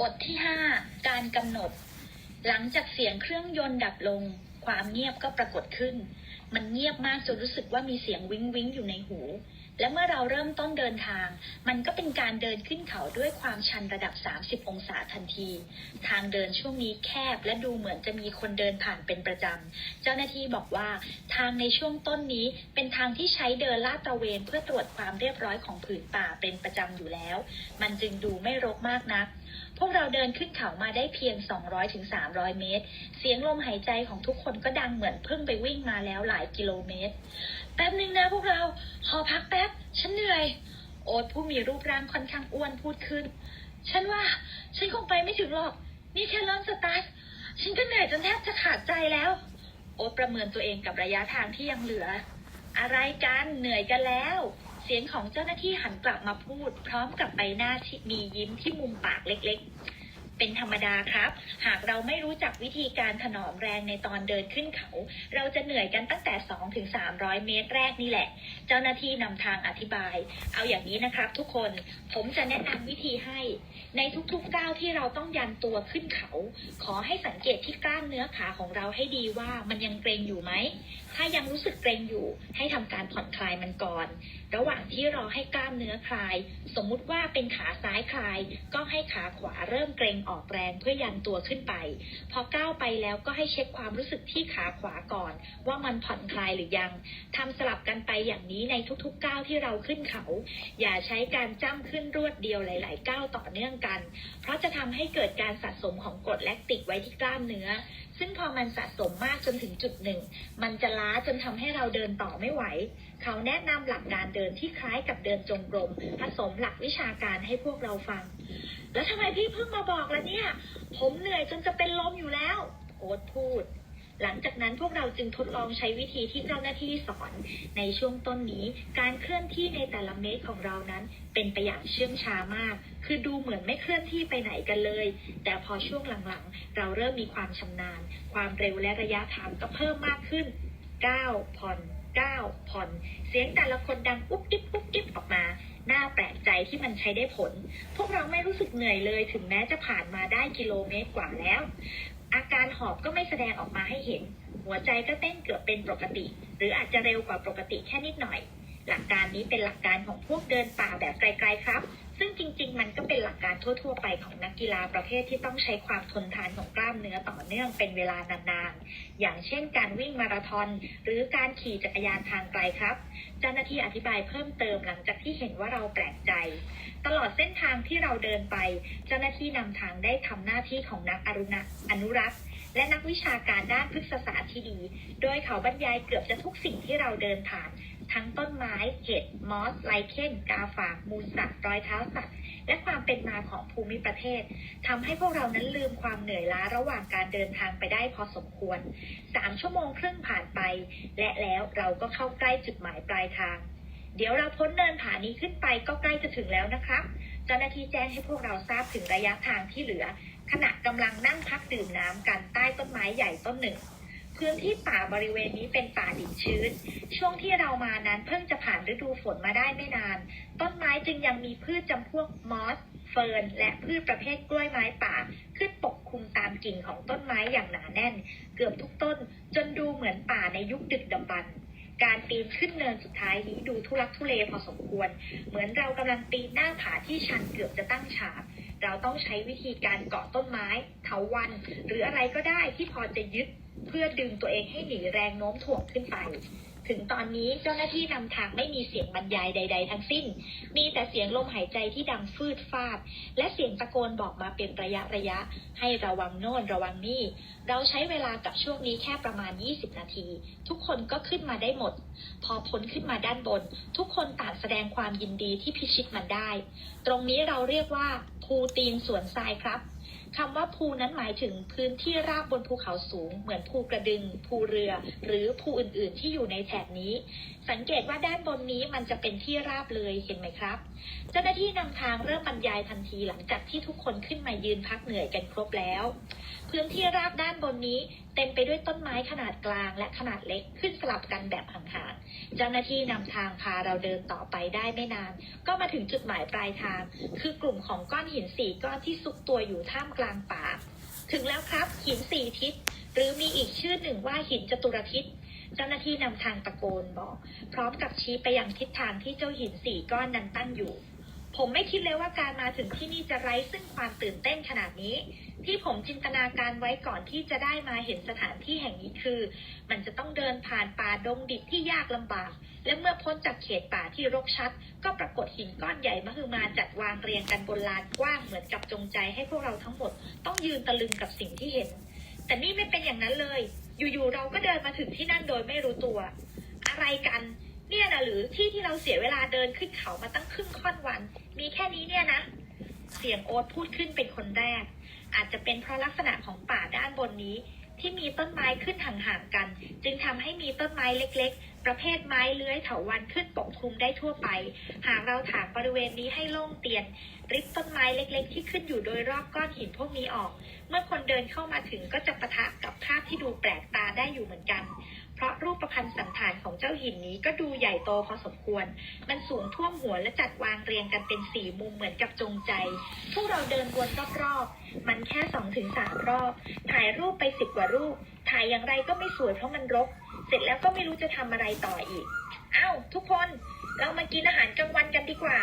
บทที่ 5 การกำหนด หลังจากเสียงเครื่องยนต์ดับลง ความเงียบก็ปรากฏขึ้น มันเงียบมากจนรู้สึกว่ามีเสียงวิ้งวิ้งอยู่ในหู และเมื่อเราเริ่มต้นเดินทาง มันก็เป็นการเดินขึ้นเขาด้วยความชันระดับ 30 องศาทันที ทางเดินช่วงนี้แคบและดูเหมือนจะมีคนเดินผ่านเป็นประจำ เจ้าหน้าที่บอกว่าทางในช่วงต้นนี้เป็นทางที่ใช้เดินลาดตระเวนเพื่อตรวจความเรียบร้อยของผืนป่าเป็นประจำอยู่แล้ว มันจึงดูไม่รกมากนัก พวกเราเดินขึ้นเขามาได้เพียง 200-300 เมตร เสียงลมหายใจของทุกคนก็ดังเหมือนเพิ่งไปวิ่งมาแล้วหลายกิโลเมตร แป๊บนึงนะพวกเรา ขอพักแป๊บ ฉันเหนื่อย โอ๊ตผู้มีรูปร่างค่อนข้างอ้วนพูดขึ้น ฉันว่า ฉันคงไปไม่ถึงหรอก นี่แค่เริ่มสตาร์ท ฉันก็เหนื่อยจนแทบจะขาดใจแล้ว โอ๊ตประเมินตัวเองกับระยะทางที่ยังเหลือ อะไรกัน เหนื่อยกันแล้ว เสียงของเจ้าหน้าที่หันกลับมาพูด พร้อมกับใบหน้าที่มียิ้มที่มุมปากเล็กๆ เป็นธรรมดาครับ หากเราไม่รู้จักวิธีการถนอมแรงในตอนเดินขึ้นเขา เราจะเหนื่อยกันตั้งแต่2ถึง300 เมตรแรกนี่แหละ เจ้าหน้าที่นำทางอธิบาย เอาอย่างนี้นะครับทุกคน ผมจะแนะนำวิธีให้ ในทุกๆก้าวที่เราต้องยันตัวขึ้นเขา ขอให้สังเกตที่กล้ามเนื้อขาของเราให้ดีว่ามันยังเกร็งอยู่ไหม ถ้ายังรู้สึกเกร็งอยู่ ให้ทำการผ่อนคลายมันก่อน ระหว่างที่รอให้กล้ามเนื้อคลาย สมมุติว่าเป็นขาซ้ายคลาย ก็ให้ขาขวาเริ่มเกร็งออกแรงเพื่อยันตัวขึ้นไป พอก้าวไปแล้วก็ให้เช็คความรู้สึกที่ขาขวาก่อน ว่ามันผ่อนคลายหรือยังทำสลับกันไปอย่างนี้ในทุกๆก้าวที่เราขึ้นเขา อย่าใช้การจ้ำขึ้นรวดเดียวหลาย ๆ ก้าวต่อเนื่องกัน เพราะจะทำให้เกิดการสะสมของกรดแลคติกไว้ที่กล้ามเนื้อ ซึ่งพอมันสะสมมากจนถึงจุดหนึ่ง มันจะล้าจนทำให้เราเดินต่อไม่ไหว เขาแนะนำหลักการเดินที่คล้ายกับเดินจงกรมผสมหลักวิชาการให้พวกเราฟัง แล้วทำไมพี่เพิ่งมาบอกล่ะเนี่ย ผมเหนื่อยจนจะเป็นลมอยู่แล้ว โอ๊ตพูด หลังจากนั้นพวกเราจึงทดลองใช้วิธีที่เจ้าหน้าที่สอน ในช่วงต้นนี้การเคลื่อนที่ในแต่ละเมตรของเรานั้น เป็นไปอย่างเชื่องช้ามาก คือดูเหมือนไม่เคลื่อนที่ไปไหนกันเลย แต่พอช่วงหลังๆ เราเริ่มมีความชำนาญ ความเร็วและระยะทางก็เพิ่มมากขึ้นก้าวผ่อนก้าวผ่อน เสียงแต่ละคนดังอุ๊บอิ๊บอุ๊บอิ๊บออกมา น่าแปลกใจที่มันใช้ได้ผล พวกเราไม่รู้สึกเหนื่อยเลย ถึงแม้จะผ่านมาได้กิโลเมตรกว่าแล้ว อาการหอบก็ไม่แสดงออกมาให้เห็น หัวใจก็เต้นเกือบเป็นปกติ หรืออาจจะเร็วกว่าปกติแค่นิดหน่อย หลักการนี้เป็นหลักการของพวกเดินป่าแบบไกลๆครับ ซึ่งจริง ๆ มันก็เป็นหลักการทั่ว ๆ ไปของนักกีฬาประเภทที่ต้องใช้ความทนทานของกล้ามเนื้อต่อเนื่องเป็นเวลานานๆ อย่างเช่นการวิ่งมาราธอนหรือการขี่จักรยานทางไกลครับ เจ้าหน้าที่อธิบายเพิ่มเติมหลังจากที่เห็นว่าเราแปลกใจ ตลอดเส้นทางที่เราเดินไป เจ้าหน้าที่นำทางได้ทำหน้าที่ของนักอรุณอนุรักษ์และนักวิชาการด้านพฤกษศาสตร์ที่ดี โดยเขาบรรยายเกือบจะทุกสิ่งที่เราเดินผ่าน ทั้งต้นไม้เห็ดมอสไลเคนกาฝากมูลสัตว์รอยเท้าสัตว์และความเป็นมาของภูมิประเทศทำให้พวกเรานั้นลืมความเหนื่อยล้าระหว่างการเดินทางไปได้พอสมควรสามชั่วโมงครึ่งผ่านไป และแล้วเราก็เข้าใกล้จุดหมายปลายทาง เดี๋ยวเราพ้นเนินผานี้ขึ้นไปก็ใกล้จะถึงแล้วนะครับเจ้าหน้าที่แจ้งให้พวกเราทราบถึงระยะทางที่เหลือ ขณะกำลังนั่งพักดื่มน้ำกันใต้ต้นไม้ใหญ่ต้นหนึ่ง พื้นที่ป่าบริเวณนี้เป็นป่าดิบชื้น ช่วงที่เรามานั้นเพิ่งจะผ่านฤดูฝนมาได้ไม่นาน ต้นไม้จึงยังมีพืชจำพวกมอส เฟิร์น และพืชประเภทกล้วยไม้ป่า ขึ้นปกคลุมตามกิ่งของต้นไม้อย่างหนาแน่น เกือบทุกต้น จนดูเหมือนป่าในยุคดึกดำบรรพ์การปีนขึ้นเนินสุดท้ายนี้ดูทุลักทุเลพอสมควร เหมือนเรากำลังปีนหน้าผาที่ชันเกือบจะตั้งฉากเราต้องใช้วิธีการเกาะต้นไม้เถาวัน หรืออะไรก็ได้ที่พอจะยึด เพื่อดึงตัวเองให้หนีแรงโน้มถ่วงขึ้นไป ถึงตอนนี้เจ้าหน้าที่นำทางไม่มีเสียงบรรยายใด ๆ ทั้งสิ้น มีแต่เสียงลมหายใจที่ดังฟืดฟาด และเสียงตะโกนบอกมาเป็นระยะระยะ ให้ระวังโน่นระวังนี่ เราใช้เวลากับช่วงนี้แค่ประมาณ 20 นาที ทุกคนก็ขึ้นมาได้หมด พอพ้นขึ้นมาด้านบน ทุกคนต่างแสดงความยินดีที่พิชิตมันได้ ตรงนี้เราเรียกว่าภูตีนสวนทรายครับ คำว่าภูนั้นหมายถึงพื้นที่ราบบนภูเขาสูง เหมือนภูกระดึง ภูเรือ หรือภูอื่นๆที่อยู่ในแถบนี้ สังเกตว่าด้านบนนี้มันจะเป็นที่ราบเลยเห็นไหมครับ เจ้าหน้าที่นำทางเริ่มบรรยายทันทีหลังจากที่ทุกคนขึ้นมายืนพักเหนื่อยกันครบแล้ว พื้นที่ราบด้านบนนี้เต็มไปด้วยต้นไม้ขนาดกลางและขนาดเล็กขึ้นสลับกันแบบห่างๆ เจ้าหน้าที่นำทางพาเราเดินต่อไปได้ไม่นาน ก็มาถึงจุดหมายปลายทาง คือกลุ่มของก้อนหินสี่ก้อนที่ซุกตัวอยู่ท่ามกลางป่า ถึงแล้วครับหินสี่ทิศ หรือมีอีกชื่อหนึ่งว่าหินจตุรทิศ เจ้าหน้าที่นำทางตะโกนบอก พร้อมกับชี้ไปยังทิศทางที่เจ้าหินสี่ก้อนนั้นตั้งอยู่ ผมไม่คิดเลยว่าการมาถึงที่นี่จะไร้ซึ่งความตื่นเต้นขนาดนี้ ที่ผมจินตนาการไว้ก่อนที่จะได้มาเห็นสถานที่แห่งนี้คือ มันจะต้องเดินผ่านป่าดงดิบที่ยากลำบาก และเมื่อพ้นจากเขตป่าที่รกชัด ก็ปรากฏหินก้อนใหญ่มหึมาจัดวางเรียงกันบนลานกว้างเหมือนกับจงใจให้พวกเราทั้งหมด ต้องยืนตะลึงกับสิ่งที่เห็น แต่นี่ไม่เป็นอย่างนั้นเลย อยู่ๆเราก็เดินมาถึงที่นั่นโดยไม่รู้ตัว อะไรกัน เนี่ยนะหรือที่ที่เราเสียเวลาเดินขึ้นเขามาตั้งครึ่งค่อนวัน มีแค่นี้เนี่ยนะ เสียงโอ๊ตพูดขึ้นเป็นคนแรก อาจจะเป็นเพราะลักษณะของป่าด้านบนนี้ ที่มีต้นไม้ขึ้นห่างๆกัน จึงทำให้มีต้นไม้เล็ก ๆ ประเภทไม้เลื้อยเถาวัลย์ขึ้นปกคลุมได้ทั่วไป หากเราถางบริเวณนี้ให้โล่งเตียน ริบต้นไม้เล็ก ๆ ที่ขึ้นอยู่โดยรอบก้อนหินพวกนี้ออก เมื่อคนเดินเข้ามาถึงก็จะปะทะกับภาพที่ดูแปลกตาได้อยู่เหมือนกัน พันธ์สันฐานของเจ้าหินนี้ก็ดูใหญ่โตพอสมควร มันสูงท่วมหัวและจัดวางเรียงกันเป็นสี่มุมเหมือนกับจงใจ พวกเราเดินวนรอบๆ มันแค่สองถึงสามรอบ ถ่ายรูปไปสิบกว่ารูป ถ่ายอย่างไรก็ไม่สวยเพราะมันรก เสร็จแล้วก็ไม่รู้จะทำอะไรต่ออีกเอ้าทุกคน เรามากินอาหารกลางวันกันดีกว่า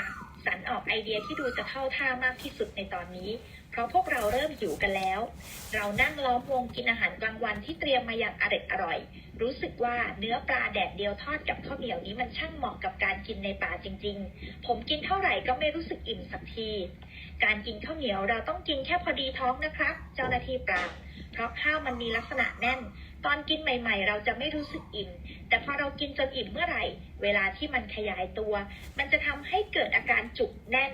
สันออกไอเดียที่ดูจะเข้าท่ามากที่สุดในตอนนี้เพราะพวกเราเริ่มหิวกันแล้ว เรานั่งล้อมวงกินอาหารกลางวันที่เตรียมมาอย่างอร็ดอร่อย รู้สึกว่าเนื้อปลาแดดเดียวทอดกับข้าวเหนียวนี้มันช่างเหมาะกับการกินในป่าจริง ๆ ผมกินเท่าไหร่ก็ไม่รู้สึกอิ่มสักที การกินข้าวเหนียวเราต้องกินแค่พอดีท้องนะครับ เจ้าหน้าที่ปราบเพราะข้าวมันมีลักษณะแน่น ตอนกินใหม่ ๆ เราจะไม่รู้สึกอิ่ม แต่พอเรากินจนอิ่มเมื่อไหร่ เวลาที่มันขยายตัว มันจะทำให้เกิดอาการจุกแน่น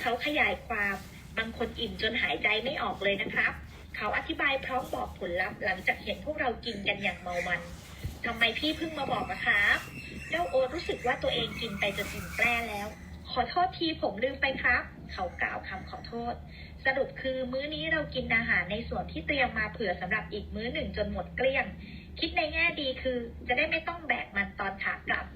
เขาขยายความ บางคนอิ่มจนหายใจไม่ออกเลยนะครับ เขาอธิบายพร้อมบอกผลลัพธ์หลังจากเห็นพวกเรากินกันอย่างเมามัน ทำไมพี่เพิ่งมาบอกนะครับเจ้าโอ๊ตรู้สึกว่าตัวเองกินไปจนอิ่มแปร่แล้ว ขอโทษทีผมลืมไปครับ เขากล่าวคำขอโทษ สรุปคือมื้อนี้เรากินอาหารในส่วนที่เตรียมมาเผื่อสำหรับอีกมื้อหนึ่งจนหมดเกลี้ยง คิดในแง่ดีคือ จะได้ไม่ต้องแบกมันตอนขากลับ